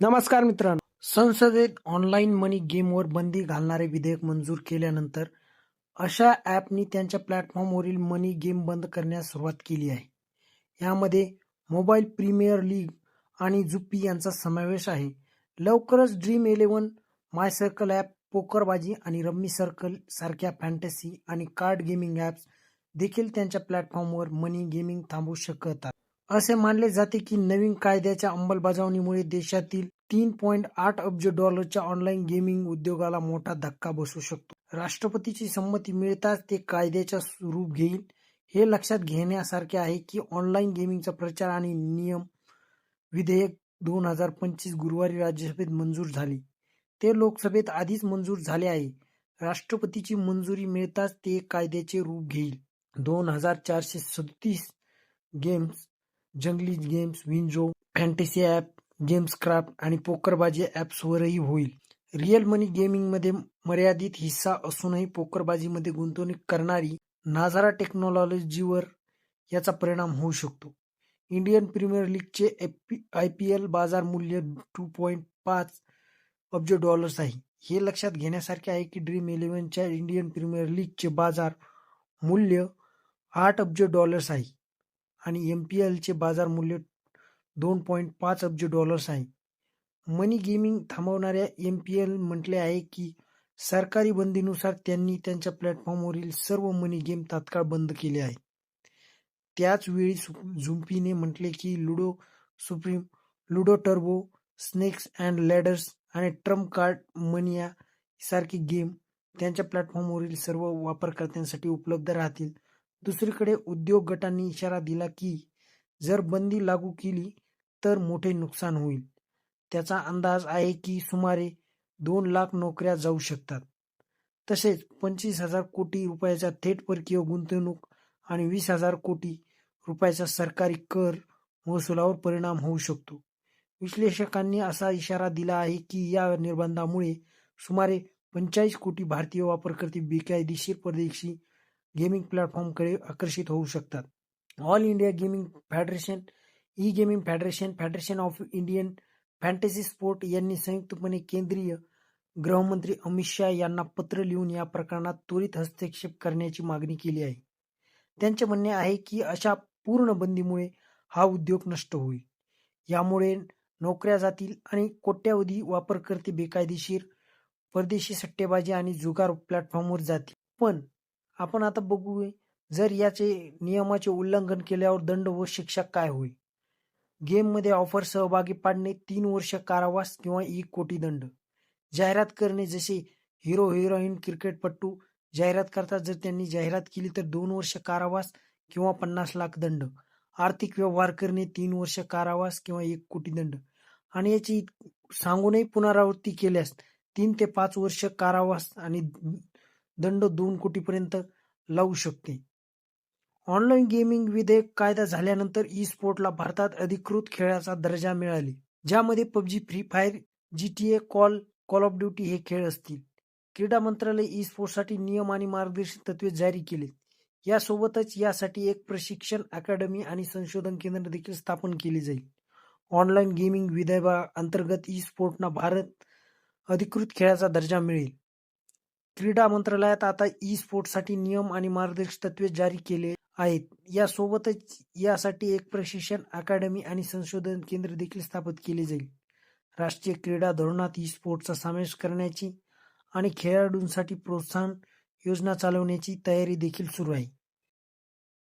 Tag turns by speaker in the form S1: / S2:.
S1: नमस्कार मित्रांनो. संसदेत ऑनलाईन मनी गेमवर बंदी घालणारे विधेयक मंजूर केल्यानंतर अशा ॲपनी त्यांच्या प्लॅटफॉर्मवरील मनी गेम बंद करण्यास सुरुवात केली आहे. यामध्ये मोबाईल प्रीमियर लीग आणि जुपी यांचा समावेश आहे. लवकरच dream eleven my circle app PokerBaazi आणि रम्मी सर्कल सारख्या फॅन्टसी आणि कार्ड गेमिंग ॲप्स देखील त्यांच्या प्लॅटफॉर्मवर मनी गेमिंग थांबवू शकतात. असे मानले जाते की नवीन कायद्याच्या अंमलबजावणीमुळे देशातील तीन पॉईंट आठ अब्ज डॉलरच्या ऑनलाईन गेमिंग उद्योगाला मोठा धक्का बसू शकतो. राष्ट्रपतीची संमती मिळताच ते कायद्याच्या रूप घेईल हे लक्षात घेण्यासारखे आहे की ऑनलाईन गेमिंगचा प्रचार आणि नियम विधेयक दोन हजार पंचवीस गुरुवारी राज्यसभेत मंजूर झाली. ते लोकसभेत आधीच मंजूर झाले आहे. राष्ट्रपतीची मंजुरी मिळताच ते कायद्याचे रूप घेईल. दोन हजार चारशे सदतीस games Junglee games WinZO fantasy app GamesKraft आणि पोकरबाजी ॲप्सवरही होईल. रिअल मनी गेमिंगमध्ये मर्यादित हिस्सा असूनही पोकरबाजीमध्ये गुंतवणूक करणारी नाझारा टेक्नॉलॉजीवर याचा परिणाम होऊ शकतो. इंडियन प्रीमियर लीगचे आय पी एल बाजार मूल्य टू पॉईंट पाच अब्ज डॉलर्स आहे. हे लक्षात घेण्यासारखे आहे की ड्रीम इलेव्हनच्या इंडियन प्रीमियर लीगचे बाजार मूल्य आठ अब्ज डॉलर्स आहे. आणि एम पी एलचे बाजार मूल्य दोन पॉईंट पाच अब्ज डॉलर्स आहे. मनी गेमिंग थांबवणाऱ्या एम पी एल म्हटले आहे की सरकारी बंदीनुसार त्यांनी त्यांच्या प्लॅटफॉर्मवरील सर्व मनी गेम तात्काळ बंद केले आहे. त्याचवेळी झुंपीने म्हटले की Ludo Supreme Ludo Turbo Snakes and Ladders आणि ट्रम्प कार्ड मनिया सारखे गेम त्यांच्या प्लॅटफॉर्मवरील सर्व वापरकर्त्यांसाठी उपलब्ध राहतील. दुसरीकडे उद्योग गटांनी इशारा दिला की जर बंदी लागू केली तर मोठे नुकसान होईल. त्याचा अंदाज आहे की सुमारे दोन लाख नोकऱ्या जाऊ शकतात. तसेच पंचवीस हजार कोटी रुपयाचा थेट परकीय गुंतवणूक आणि वीस हजार कोटी रुपयाचा सरकारी कर महसुलावर परिणाम होऊ शकतो. विश्लेषकांनी असा इशारा दिला आहे की या निर्बंधामुळे सुमारे पंचेचाळीस कोटी भारतीय वापरकर्ते बेकायदेशीर परदेशी गेमिंग प्लॅटफॉर्मकडे आकर्षित होऊ शकतात. All India Gaming Federation E gaming federation federation of Indian fantasy sport यांनी संयुक्तपणे केंद्रीय गृहमंत्री अमित शहा यांना पत्र लिहून या प्रकरणात त्वरित हस्तक्षेप करण्याची मागणी केली आहे. त्यांचे म्हणणे आहे की अशा पूर्ण बंदीमुळे हा उद्योग नष्ट होईल. यामुळे नोकऱ्या जातील आणि कोट्यावधी वापरकर्ते बेकायदेशीर परदेशी सट्टेबाजी आणि जुगार प्लॅटफॉर्मवर जातील. पण आपण आता बघू जर याचे नियमाचे उल्लंघन केल्यावर दंड व शिक्षा काय होईल? गेममध्ये ऑफर सहभागी पाडणे तीन वर्ष कारावास किंवा एक कोटी दंड. जाहिरात करणे जसे हिरो हिरोईन क्रिकेटपट्टू जाहिरात करतात जर त्यांनी जाहिरात केली तर दोन वर्ष कारावास किंवा पन्नास लाख दंड. आर्थिक व्यवहार करणे तीन वर्ष कारावास किंवा एक कोटी दंड. आणि याची सांगूनही पुनरावृत्ती केल्यास तीन ते पाच वर्ष कारावास आणि दंड दोन कोटीपर्यंत लावू शकते. ऑनलाईन गेमिंग विधेयक कायदा झाल्यानंतर ई स्पोर्टला भारतात अधिकृत खेळाचा दर्जा मिळाले ज्यामध्ये PUBG free fire G T A call call of duty हे खेळ असतील. क्रीडा मंत्रालय ई स्पोर्टसाठी नियम आणि मार्गदर्शक तत्वे जारी केले यासोबतच यासाठी एक प्रशिक्षण अकॅडमी आणि संशोधन केंद्र देखील स्थापन केले जाईल. ऑनलाईन गेमिंग विधेयका अंतर्गत ई स्पोर्टना भारत अधिकृत खेळाचा दर्जा मिळेल. क्रीडा मंत्रालयात आता ई स्पोर्टसाठी नियम आणि मार्गदर्शक तत्वे जारी केले आहेत. यासोबतच यासाठी एक प्रशिक्षण अकादमी आणि संशोधन केंद्र देखील स्थापित केले जाईल. राष्ट्रीय क्रीडा धोरणात ई स्पोर्टचा समावेश करण्याची आणि खेळाडूंसाठी प्रोत्साहन योजना चालवण्याची तयारी देखील सुरू आहे.